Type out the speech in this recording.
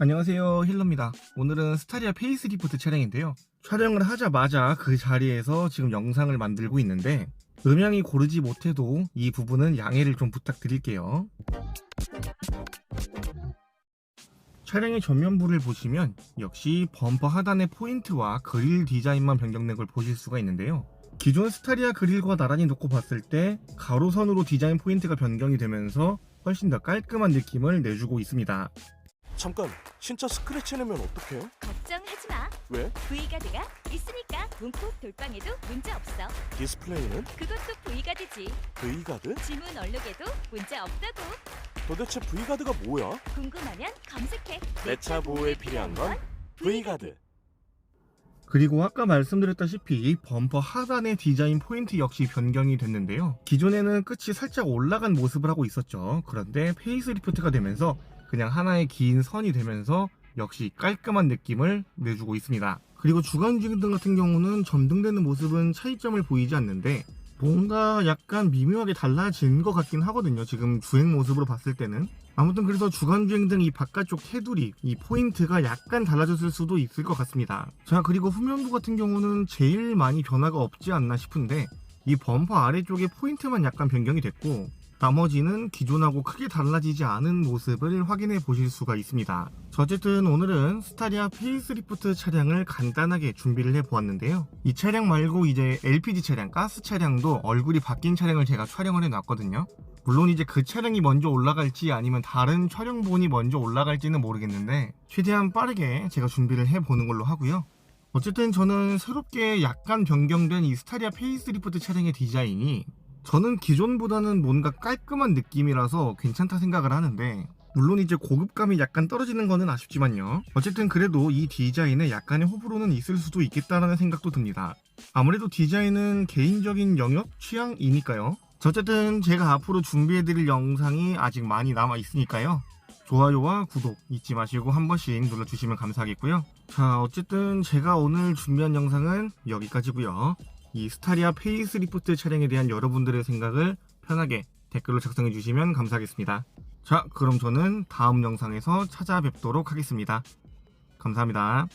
안녕하세요 힐러입니다. 오늘은 스타리아 페이스리프트 차량인데요. 촬영을 하자마자 그 자리에서 지금 영상을 만들고 있는데 음향이 고르지 못해도 이 부분은 양해를 좀 부탁드릴게요. 차량의 전면부를 보시면 역시 범퍼 하단의 포인트와 그릴 디자인만 변경된 걸 보실 수가 있는데요. 기존 스타리아 그릴과 나란히 놓고 봤을 때 가로선으로 디자인 포인트가 변경이 되면서 훨씬 더 깔끔한 느낌을 내주고 있습니다 잠깐 진짜 스크래치 내면 어떡해? 걱정하지 마. 왜? V가드가 있으니까 문콕 돌방에도 문제 없어. 디스플레이는 그것도 V가드지. V가드? 지문 얼룩에도 문제 없다고. 도대체 V가드가 뭐야? 궁금하면 검색해. 내 차 보호에 필요한 건 V가드 그리고 아까 말씀드렸다시피 범퍼 하단의 디자인 포인트 역시 변경이 됐는데요. 기존에는 끝이 살짝 올라간 모습을 하고 있었죠. 그런데 페이스리프트가 되면서 그냥 하나의 긴 선이 되면서 역시 깔끔한 느낌을 내주고 있습니다. 그리고 주간 주행등 같은 경우는 점등되는 모습은 차이점을 보이지 않는데 뭔가 약간 미묘하게 달라진 것 같긴 하거든요. 지금 주행 모습으로 봤을 때는. 아무튼 그래서 주간 주행 등 이 바깥쪽 테두리, 이 포인트가 약간 달라졌을 수도 있을 것 같습니다. 자, 그리고 후면부 같은 경우는 제일 많이 변화가 없지 않나 싶은데 이 범퍼 아래쪽에 포인트만 약간 변경이 됐고 나머지는 기존하고 크게 달라지지 않은 모습을 확인해 보실 수가 있습니다. 자, 어쨌든 오늘은 스타리아 페이스리프트 차량을 간단하게 준비를 해 보았는데요. 이 차량 말고 이제 LPG 차량, 가스 차량도 얼굴이 바뀐 차량을 제가 촬영을 해 놨거든요. 물론 이제 그 차량이 먼저 올라갈지 아니면 다른 촬영본이 먼저 올라갈지는 모르겠는데 최대한 빠르게 제가 준비를 해 보는 걸로 하고요. 어쨌든 저는 새롭게 약간 변경된 이 스타리아 페이스리프트 차량의 디자인이 저는 기존보다는 뭔가 깔끔한 느낌이라서 괜찮다 생각을 하는데 물론 이제 고급감이 약간 떨어지는 거는 아쉽지만요. 어쨌든 그래도 이 디자인에 약간의 호불호는 있을 수도 있겠다라는 생각도 듭니다. 아무래도 디자인은 개인적인 영역 취향이니까요. 자, 어쨌든 제가 앞으로 준비해드릴 영상이 아직 많이 남아 있으니까요. 좋아요와 구독 잊지 마시고 한 번씩 눌러주시면 감사하겠고요. 자, 어쨌든 제가 오늘 준비한 영상은 여기까지고요. 이 스타리아 페이스리프트 차량에 대한 여러분들의 생각을 편하게 댓글로 작성해 주시면 감사하겠습니다. 자, 그럼 저는 다음 영상에서 찾아뵙도록 하겠습니다. 감사합니다.